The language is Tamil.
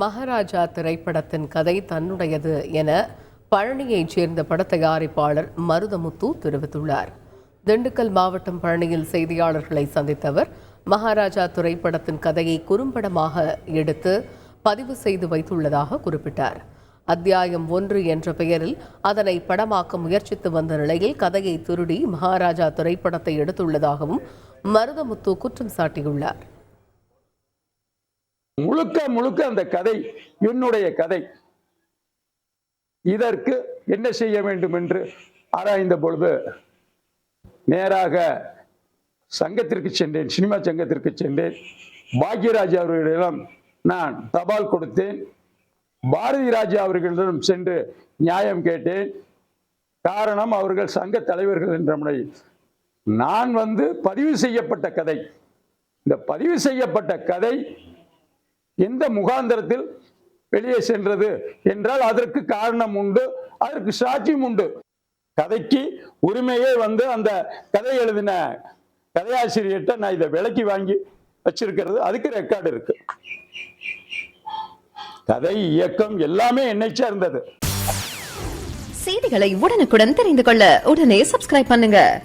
மகாராஜா திரைப்படத்தின் கதை தன்னுடையது என பழனியைச் சேர்ந்த படத்தயாரிப்பாளர் மருதமுத்து தெரிவித்துள்ளார். திண்டுக்கல் மாவட்டம் பழனியில் செய்தியாளர்களை சந்தித்தவர் மகாராஜா திரைப்படத்தின் கதையை குறும்படமாக எடுத்து பதிவு செய்து வைத்துள்ளதாக குறிப்பிட்டார். அத்தியாயம் ஒன்று என்ற பெயரில் அதனை படமாக்க முயற்சித்து வந்த நிலையில் கதையை திருடி மகாராஜா திரைப்படத்தை எடுத்துள்ளதாகவும் மருதமுத்து குற்றம் சாட்டியுள்ளார். முழுக்க முழுக்க அந்த கதை என்னுடைய கதை. இதற்கு என்ன செய்ய வேண்டும் என்று ஆராய்ந்த பொழுது நேராக சங்கத்திற்கு சென்றேன் சினிமா சங்கத்திற்கு சென்றேன். பாக்யராஜ் அவர்களிடம் நான் தபால் கொடுத்தேன். பாரதி ராஜா அவர்களிடம் சென்று நியாயம் கேட்டேன். காரணம் அவர்கள் சங்க தலைவர்கள் என்ற முறையில் நான் வந்து பதிவு செய்யப்பட்ட கதை. இந்த பதிவு செய்யப்பட்ட கதை எந்த முகாந்திரத்தில் வெளியே சென்றது என்றால் அதற்கு காரணம் உண்டு அதற்கு சாட்சியம் உண்டு. கதைக்கு உரிமையே வந்து அந்த கதை எழுதின கதையாசிரியர்கிட்ட நான் இதை விலக்கி வாங்கி வச்சிருக்கிறது. அதுக்கு ரெக்கார்டு இருக்கு. கதை இயக்கம் எல்லாமே என்னை சேர்ந்தது. செய்திகளை உடனுக்குடன் தெரிந்து கொள்ள உடனே சப்ஸ்கிரைப் பண்ணுங்க.